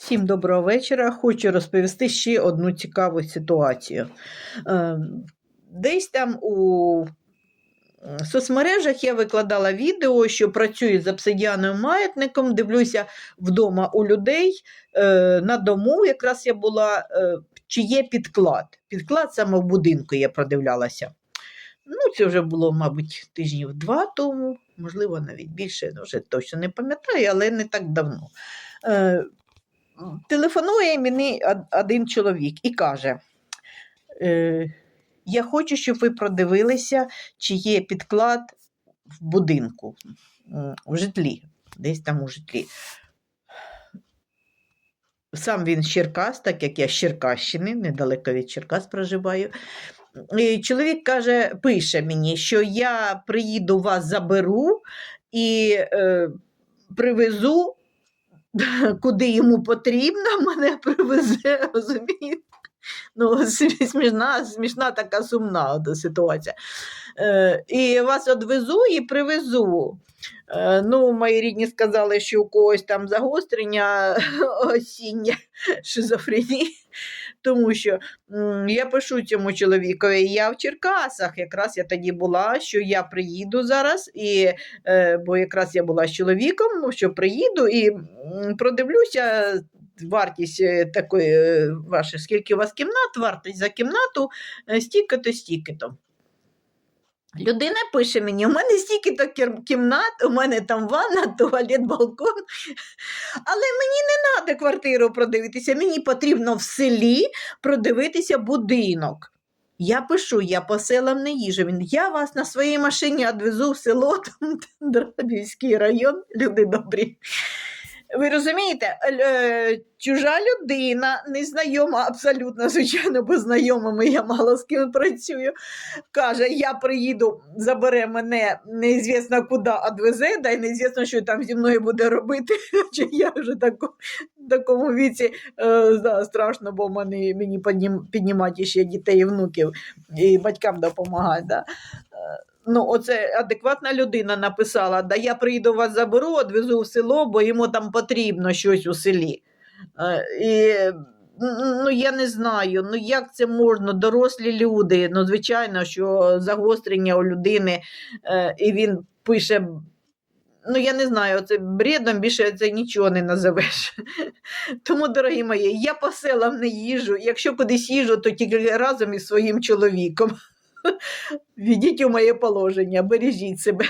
Всім доброго вечора. Хочу розповісти ще одну цікаву ситуацію. Е, Десь там у соцмережах я викладала відео, що працюю з обсидіановим маятником, дивлюся вдома у людей е, на дому, якраз я була, е, чи є підклад. Підклад саме в будинку я продивлялася. Ну, це вже було, мабуть, тижнів два тому, можливо, навіть більше, ну, вже точно не пам'ятаю, але не так давно. Телефонує мені один чоловік і каже: е, Я хочу, щоб ви продивилися, чи є підклад в будинку, в житлі, десь там у житлі. Сам він з Черкас, так як я з Черкащини, недалеко від Черкас проживаю. І чоловік каже, пише мені, що я приїду вас заберу і е, привезу куди йому потрібно, мене привезе, розумієте? Ну, смішна, смішна така сумна ситуація. Е, і вас одвезу і привезу. Е, ну, мої рідні сказали, що у когось там загострення осіння шизофренії, тому що я пишу цьому чоловікові, я в Черкасах, якраз я тоді була, що я приїду зараз, і, е, бо якраз я була з чоловіком, ну, що приїду і продивлюся вартість е, такої е, ваша, скільки у вас кімнат, вартість за кімнату, е, стільки-то, стільки-то. Людина пише мені: у мене стільки-то кімнат, у мене там ванна, туалет, балкон. Але мені не треба квартиру продивитися, мені потрібно в селі продивитися будинок. Я пишу, я по селам не їжу. Він, я вас на своїй машині відвезу в село, там Драбівський район, люди добрі. Ви розумієте, е, чужа людина, незнайома, абсолютно, звичайно, бо знайомими я мало з ким працюю, каже: я приїду, забере мене неізвісно куди відвезе, да й неізвісно, що там зі мною буде робити. Чи я вже тако, в такому віці е, да, страшно, бо мені, піднімати ще дітей і внуків і батькам допомагати. Да. Ну, оце адекватна людина написала: да я приїду вас заберу, відвезу в село, бо йому там потрібно щось у селі. Е, І, ну, я не знаю, ну як це можна, дорослі люди. Ну, звичайно, що загострення у людини, е, і він пише. Ну, я не знаю, це бредом більше це нічого не називеш. Тому, дорогі мої, я по селам не їжу. Якщо кудись їжу, то тільки разом із своїм чоловіком. Війдіть у моє положення, бережіть себе.